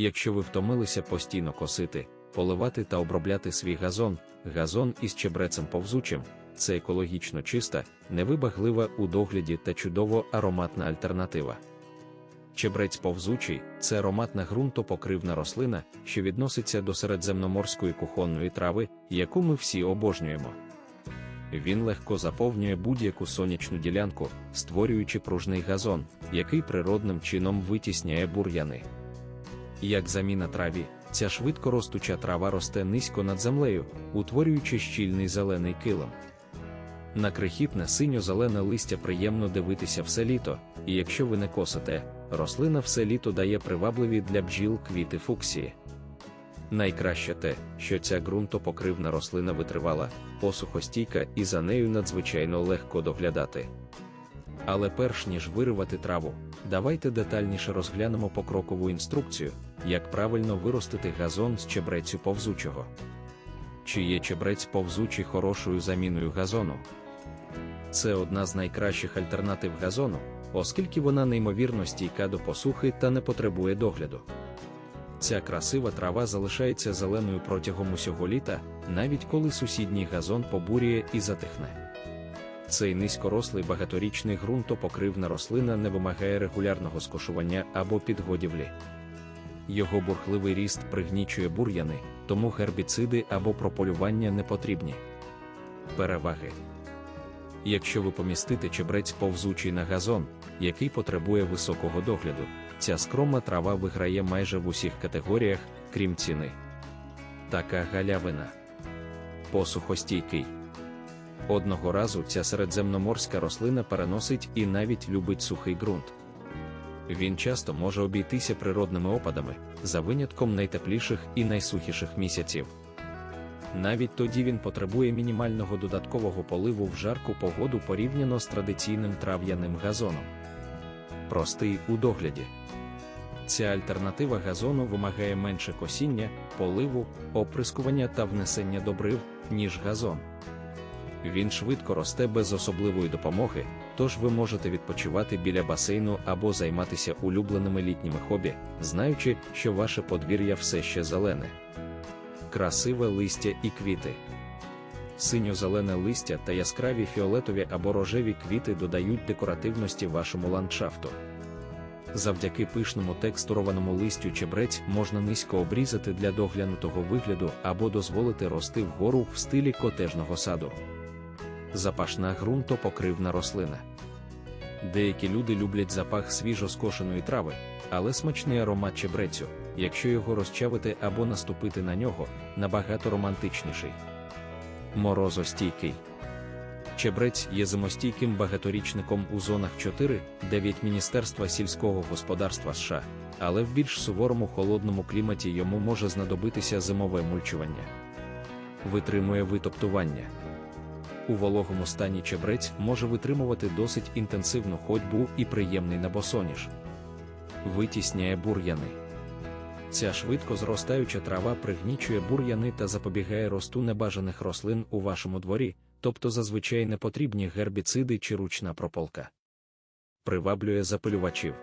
Якщо ви втомилися постійно косити, поливати та обробляти свій газон, газон із чебрецем повзучим це екологічно чиста, невибаглива у догляді та чудово ароматна альтернатива. Чебрець повзучий це ароматна ґрунтопокривна рослина, що відноситься до середземноморської кухонної трави, яку ми всі обожнюємо. Він легко заповнює будь-яку сонячну ділянку, створюючи пружний газон, який природним чином витісняє бур'яни. Як заміна траві, ця швидко ростуча трава росте низько над землею, утворюючи щільний зелений килим. На крихітне синьо-зелене листя приємно дивитися все літо, і якщо ви не косите, рослина все літо дає привабливі для бджіл квіти фуксії. Найкраще те, що ця ґрунтопокривна рослина витривала, посухостійка і за нею надзвичайно легко доглядати. Але перш ніж виривати траву, давайте детальніше розглянемо покрокову інструкцію, як правильно виростити газон з чебрецю повзучого. Чи є чебрець повзучий хорошою заміною газону? Це одна з найкращих альтернатив газону, оскільки вона неймовірно стійка до посухи та не потребує догляду. Ця красива трава залишається зеленою протягом усього літа, навіть коли сусідній газон побурює і затихне. Цей низькорослий багаторічний ґрунтопокривна рослина не вимагає регулярного скошування або підгодівлі. Його бурхливий ріст пригнічує бур'яни, тому гербіциди або прополювання не потрібні. Переваги Якщо ви помістите чебрець повзучий на газон, який потребує високого догляду, ця скромна трава виграє майже в усіх категоріях, крім ціни. Така галявина. Посухостійкий. Одного разу ця середземноморська рослина переносить і навіть любить сухий ґрунт. Він часто може обійтися природними опадами, за винятком найтепліших і найсухіших місяців. Навіть тоді він потребує мінімального додаткового поливу в жарку погоду порівняно з традиційним трав'яним газоном. Простий у догляді. Ця альтернатива газону вимагає менше косіння, поливу, оприскування та внесення добрив, ніж газон. Він швидко росте без особливої допомоги, тож ви можете відпочивати біля басейну або займатися улюбленими літніми хобі, знаючи, що ваше подвір'я все ще зелене. Красиве листя і квіти. Синьо-зелене листя та яскраві фіолетові або рожеві квіти додають декоративності вашому ландшафту. Завдяки пишному текстурованому листю чебрець можна низько обрізати для доглянутого вигляду або дозволити рости вгору в стилі котежного саду. Запашна ґрунтопокривна рослина. Деякі люди люблять запах свіжо скошеної трави, але смачний аромат чебрецю, якщо його розчавити або наступити на нього, набагато романтичніший. Морозостійкий. Чебрець є зимостійким багаторічником у зонах 4-9 Міністерства сільського господарства США, але в більш суворому холодному кліматі йому може знадобитися зимове мульчування. Витримує витоптування. У вологому стані чебрець може витримувати досить інтенсивну ходьбу і приємний набосоніж. Витісняє бур'яни. Ця швидко зростаюча трава пригнічує бур'яни та запобігає росту небажаних рослин у вашому дворі, тобто зазвичай не потрібні гербіциди чи ручна прополка. Приваблює запилювачів.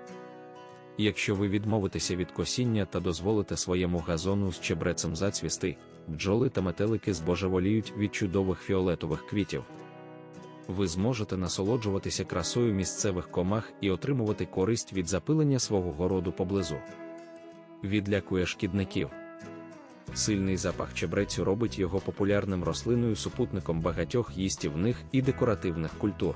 Якщо ви відмовитеся від косіння та дозволите своєму газону з чебрецем зацвісти, бджоли та метелики збожеволіють від чудових фіолетових квітів. Ви зможете насолоджуватися красою місцевих комах і отримувати користь від запилення свого городу поблизу. Відлякує шкідників. Сильний запах чебрецю робить його популярним рослиною супутником багатьох їстівних і декоративних культур.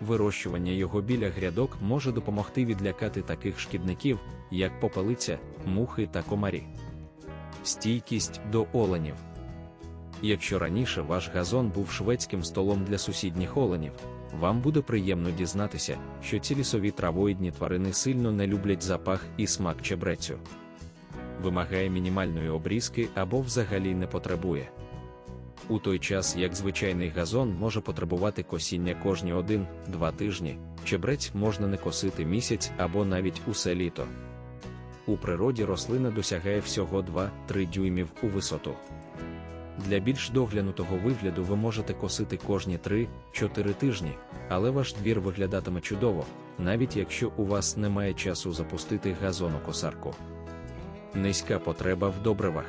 Вирощування його біля грядок може допомогти відлякати таких шкідників, як попелиця, мухи та комарі. Стійкість до оленів. Якщо раніше ваш газон був шведським столом для сусідніх оленів, вам буде приємно дізнатися, що ці лісові травоїдні тварини сильно не люблять запах і смак чебрецю. Вимагає мінімальної обрізки або взагалі не потребує. У той час, як звичайний газон може потребувати косіння кожні один-два тижні, чебрець можна не косити місяць або навіть усе літо. У природі рослина досягає всього 2-3 дюймів у висоту. Для більш доглянутого вигляду ви можете косити кожні 3-4 тижні, але ваш двір виглядатиме чудово, навіть якщо у вас немає часу запустити газонокосарку. Низька потреба в добривах.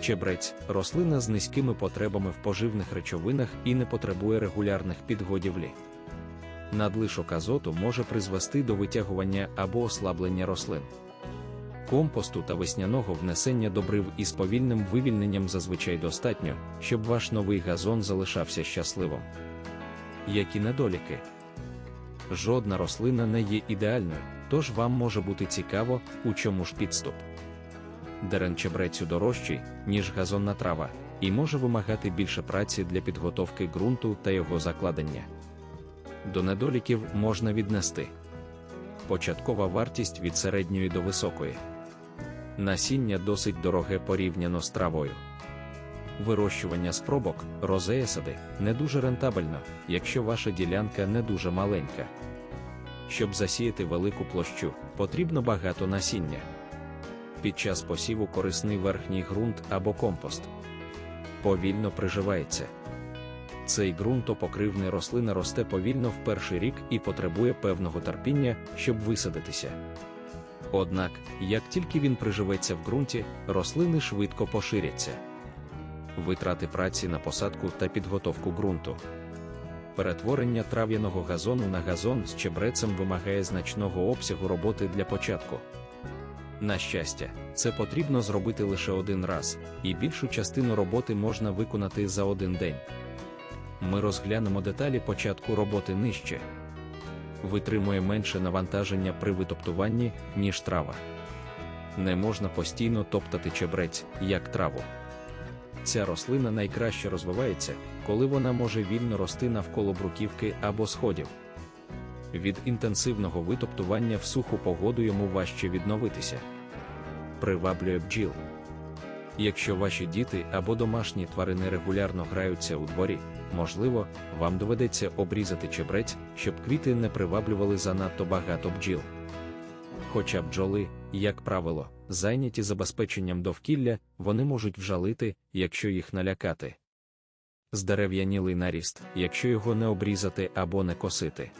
Чебрець рослина з низькими потребами в поживних речовинах і не потребує регулярних підгодівлі. Надлишок азоту може призвести до витягування або ослаблення рослин. Компосту та весняного внесення добрив із повільним вивільненням зазвичай достатньо, щоб ваш новий газон залишався щасливим. Які недоліки? Жодна рослина не є ідеальною, тож вам може бути цікаво, у чому ж підступ. Дерен чебрецю дорожчий, ніж газонна трава, і може вимагати більше праці для підготовки ґрунту та його закладення. До недоліків можна віднести початкова вартість від середньої до високої. Насіння досить дороге порівняно з травою. Вирощування спробок, розеясади, не дуже рентабельно, якщо ваша ділянка не дуже маленька. Щоб засіяти велику площу, потрібно багато насіння. Під час посіву корисний верхній ґрунт або компост. Повільно приживається. Цей ґрунтопокривний рослина росте повільно в перший рік і потребує певного терпіння, щоб висадитися. Однак, як тільки він приживеться в ґрунті, рослини швидко поширяться. Витрати праці на посадку та підготовку ґрунту. Перетворення трав'яного газону на газон з чебрецем вимагає значного обсягу роботи для початку. На щастя, це потрібно зробити лише один раз, і більшу частину роботи можна виконати за один день. Ми розглянемо деталі початку роботи нижче. Витримує менше навантаження при витоптуванні, ніж трава. Не можна постійно топтати чебрець, як траву. Ця рослина найкраще розвивається, коли вона може вільно рости навколо бруківки або сходів. Від інтенсивного витоптування в суху погоду йому важче відновитися. Приваблює бджіл. Якщо ваші діти або домашні тварини регулярно граються у дворі, можливо, вам доведеться обрізати чебрець, щоб квіти не приваблювали занадто багато бджіл. Хоча бджоли, як правило, зайняті забезпеченням довкілля, вони можуть вжалити, якщо їх налякати. Здерев'янілий наріст, якщо його не обрізати або не косити.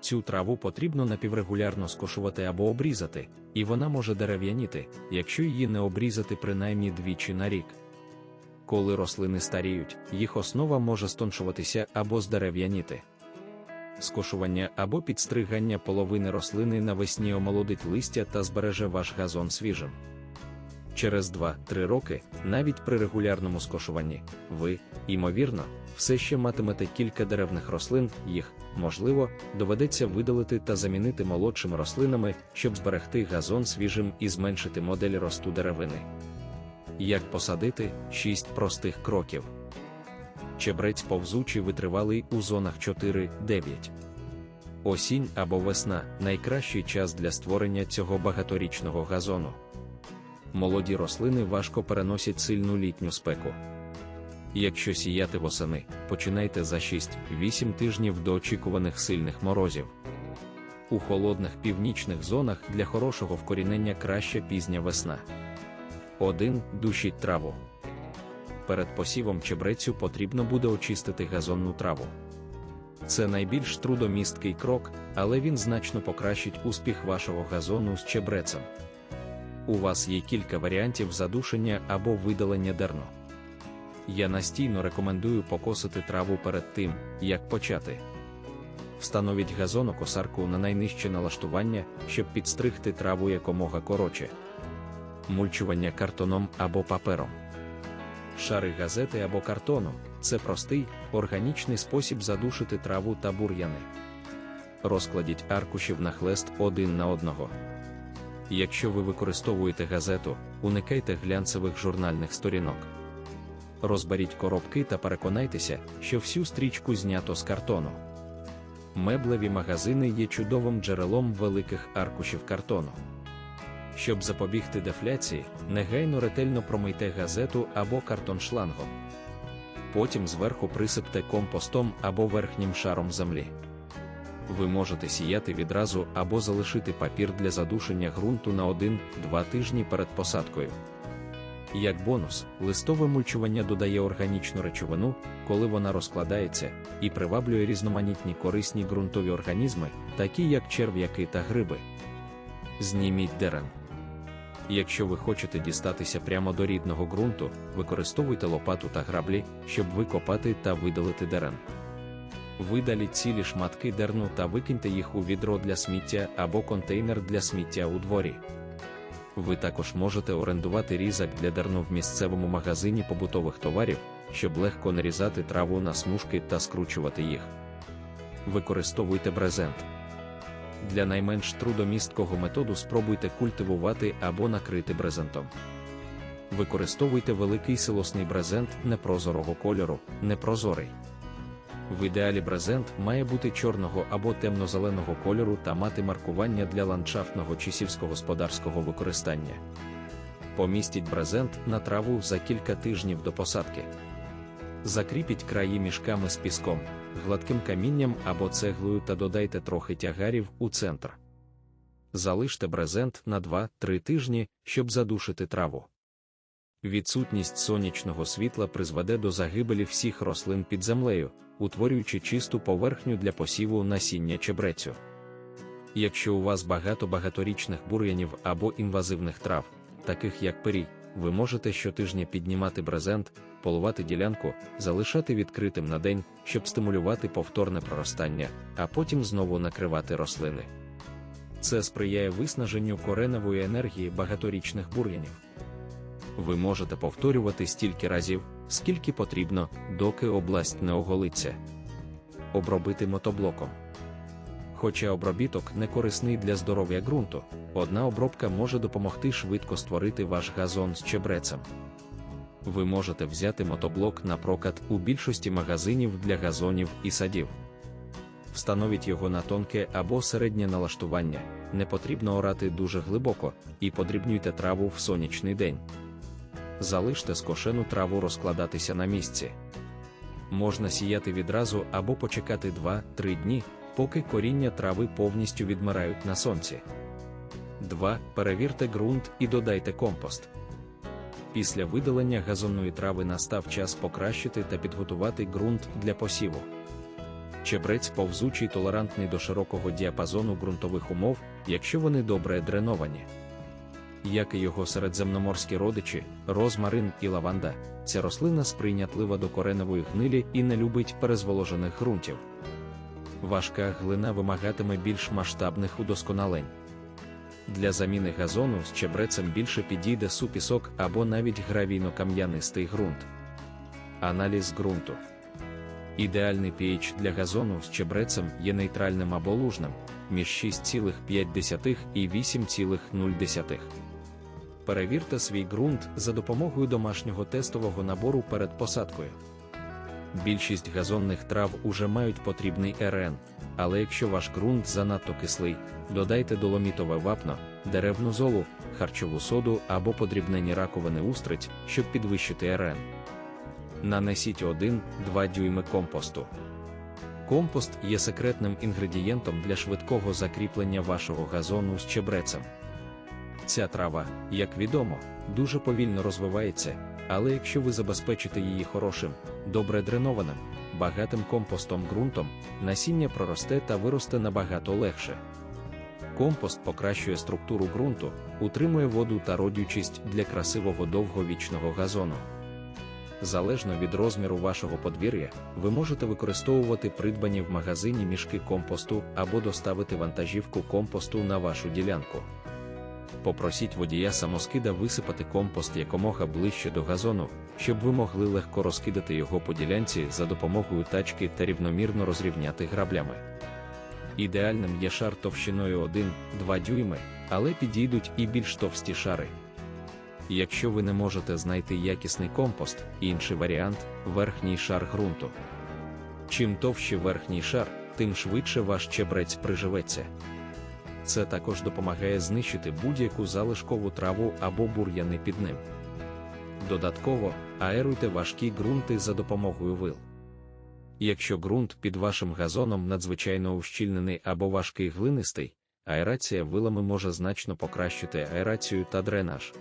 Цю траву потрібно напіврегулярно скошувати або обрізати, і вона може дерев'яніти, якщо її не обрізати принаймні двічі на рік. Коли рослини старіють, їх основа може стоншуватися або здерев'яніти. Скошування або підстригання половини рослини навесні омолодить листя та збереже ваш газон свіжим. Через 2-3 роки, навіть при регулярному скошуванні, ви, ймовірно, все ще матимете кілька деревних рослин, їх, можливо, доведеться видалити та замінити молодшими рослинами, щоб зберегти газон свіжим і зменшити модель росту деревини. Як посадити 6 простих кроків. Чебрець повзучий витривалий у зонах 4-9. Осінь або весна найкращий час для створення цього багаторічного газону. Молоді рослини важко переносять сильну літню спеку. Якщо сіяти восени, починайте за 6-8 тижнів до очікуваних сильних морозів. У холодних північних зонах для хорошого вкорінення краща пізня весна. 1. Душіть траву. Перед посівом чебрецю потрібно буде очистити газонну траву. Це найбільш трудомісткий крок, але він значно покращить успіх вашого газону з чебрецем. У вас є кілька варіантів задушення або видалення дерну. Я настійно рекомендую покосити траву перед тим, як почати. Встановіть газонокосарку на найнижче налаштування, щоб підстригти траву якомога коротше. Мульчування картоном або папером. Шари газети або картону це простий, органічний спосіб задушити траву та бур'яни. Розкладіть аркушів на хлест один на одного. Якщо ви використовуєте газету, уникайте глянцевих журнальних сторінок. Розберіть коробки та переконайтеся, що всю стрічку знято з картону. Меблеві магазини є чудовим джерелом великих аркушів картону. Щоб запобігти дефляції, негайно ретельно промийте газету або картон шлангом. Потім зверху присипте компостом або верхнім шаром землі. Ви можете сіяти відразу або залишити папір для задушення ґрунту на 1-2 тижні перед посадкою. Як бонус, листове мульчування додає органічну речовину, коли вона розкладається, і приваблює різноманітні корисні ґрунтові організми, такі як черв'яки та гриби. Зніміть дерен. Якщо ви хочете дістатися прямо до рідного ґрунту, використовуйте лопату та граблі, щоб викопати та видалити дерен. Видаліть цілі шматки дерну та викиньте їх у відро для сміття або контейнер для сміття у дворі. Ви також можете орендувати різак для дерну в місцевому магазині побутових товарів, щоб легко нарізати траву на смужки та скручувати їх. Використовуйте брезент. Для найменш трудомісткого методу спробуйте культивувати або накрити брезентом. Використовуйте великий силосний брезент непрозорого кольору, непрозорий. В ідеалі брезент має бути чорного або темно-зеленого кольору та мати маркування для ландшафтного чи сільськогосподарського використання. Помістіть брезент на траву за кілька тижнів до посадки. Закріпіть краї мішками з піском, гладким камінням або цеглою та додайте трохи тягарів у центр. Залиште брезент на 2-3 тижні, щоб задушити траву. Відсутність сонячного світла призведе до загибелі всіх рослин під землею, утворюючи чисту поверхню для посіву насіння чебрецю. Якщо у вас багато багаторічних бур'янів або інвазивних трав, таких як перій, ви можете щотижня піднімати брезент, полувати ділянку, залишати відкритим на день, щоб стимулювати повторне проростання, а потім знову накривати рослини. Це сприяє виснаженню кореневої енергії багаторічних бур'янів. Ви можете повторювати стільки разів, скільки потрібно, доки область не оголиться. Обробити мотоблоком. Хоча обробіток не корисний для здоров'я ґрунту, одна обробка може допомогти швидко створити ваш газон з чебрецем. Ви можете взяти мотоблок на прокат у більшості магазинів для газонів і садів. Встановіть його на тонке або середнє налаштування, не потрібно орати дуже глибоко, і подрібнюйте траву в сонячний день. Залиште скошену траву розкладатися на місці. Можна сіяти відразу або почекати 2-3 дні, поки коріння трави повністю відмирають на сонці. 2. Перевірте ґрунт і додайте компост. Після видалення газонної трави настав час покращити та підготувати ґрунт для посіву. Чебрець повзучий толерантний до широкого діапазону ґрунтових умов, якщо вони добре дреновані. Як і його середземноморські родичі, розмарин і лаванда, ця рослина сприйнятлива до кореневої гнилі і не любить перезволожених ґрунтів. Важка глина вимагатиме більш масштабних удосконалень. Для заміни газону з чебрецем більше підійде супісок або навіть гравійно-кам'янистий ґрунт. Аналіз ґрунту. Ідеальний pH для газону з чебрецем є нейтральним або лужним між 6,5 і 8,0. Перевірте свій ґрунт за допомогою домашнього тестового набору перед посадкою. Більшість газонних трав уже мають потрібний РН, але якщо ваш ґрунт занадто кислий, додайте доломітове вапно, деревну золу, харчову соду або подрібнені раковини устриць, щоб підвищити РН. Нанесіть 1-2 дюйми компосту. Компост є секретним інгредієнтом для швидкого закріплення вашого газону з чебрецем. Ця трава, як відомо, дуже повільно розвивається, але якщо ви забезпечите її хорошим, добре дренованим, багатим компостом ґрунтом, насіння проросте та виросте набагато легше. Компост покращує структуру ґрунту, утримує воду та родючість для красивого довговічного газону. Залежно від розміру вашого подвір'я, ви можете використовувати придбані в магазині мішки компосту або доставити вантажівку компосту на вашу ділянку. Попросіть водія самоскида висипати компост якомога ближче до газону, щоб ви могли легко розкидати його по ділянці за допомогою тачки та рівномірно розрівняти граблями. Ідеальним є шар товщиною 1-2 дюйми, але підійдуть і більш товсті шари. Якщо ви не можете знайти якісний компост, інший варіант верхній шар ґрунту. Чим товще верхній шар, тим швидше ваш чебрець приживеться. Це також допомагає знищити будь-яку залишкову траву або бур'яни під ним. Додатково аеруйте важкі ґрунти за допомогою вил. Якщо ґрунт під вашим газоном надзвичайно ущільнений або важкий глинистий, аерація вилами може значно покращити аерацію та дренаж.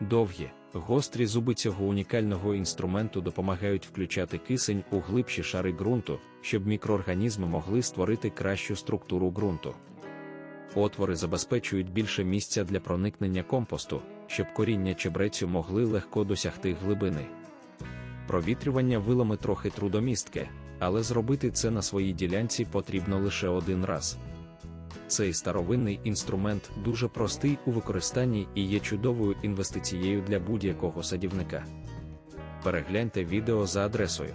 Довгі, гострі зуби цього унікального інструменту допомагають включати кисень у глибші шари ґрунту, щоб мікроорганізми могли створити кращу структуру ґрунту. Отвори забезпечують більше місця для проникнення компосту, щоб коріння чебрецю могли легко досягти глибини. Провітрювання вилами трохи трудомістке, але зробити це на своїй ділянці потрібно лише один раз. Цей старовинний інструмент дуже простий у використанні і є чудовою інвестицією для будь-якого садівника. Перегляньте відео за адресою.